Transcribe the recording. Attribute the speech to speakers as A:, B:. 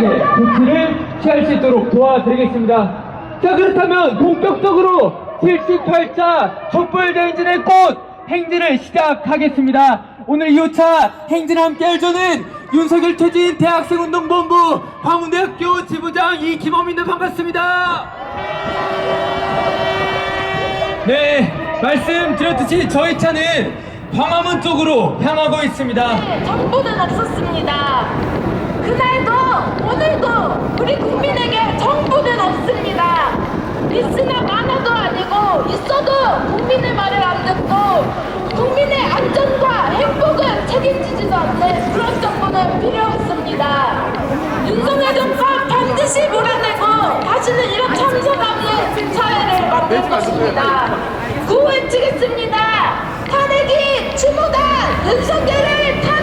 A: 신속하게 조치를 취할 수 있도록 도와드리겠습니다. 자 그렇다면 본격적으로 78차 촛불대행진의 꽃 행진을 시작하겠습니다. 오늘 2호차 행진을 함께 해주는 윤석열 퇴진 대학생운동본부 광운대학교 지부장 이김호민들 반갑습니다. 네, 말씀드렸듯이 저희 차는 광화문 쪽으로 향하고 있습니다.
B: 정부는 없었습니다. 그날도 오늘도 우리 국민에게 정부는 없습니다. 있으나 많아도 아니고 있어도 국민의 말을 안 듣고 국민의 안전과 행복을 책임지지도 않는 그런 정부는 필요 없습니다. 윤석열 정권 반드시 몰아내고 다시는 이런 참사없는 사회를 만들 것입니다. 구호 외치겠습니다. 탄핵이 추모다 윤석열을 탄핵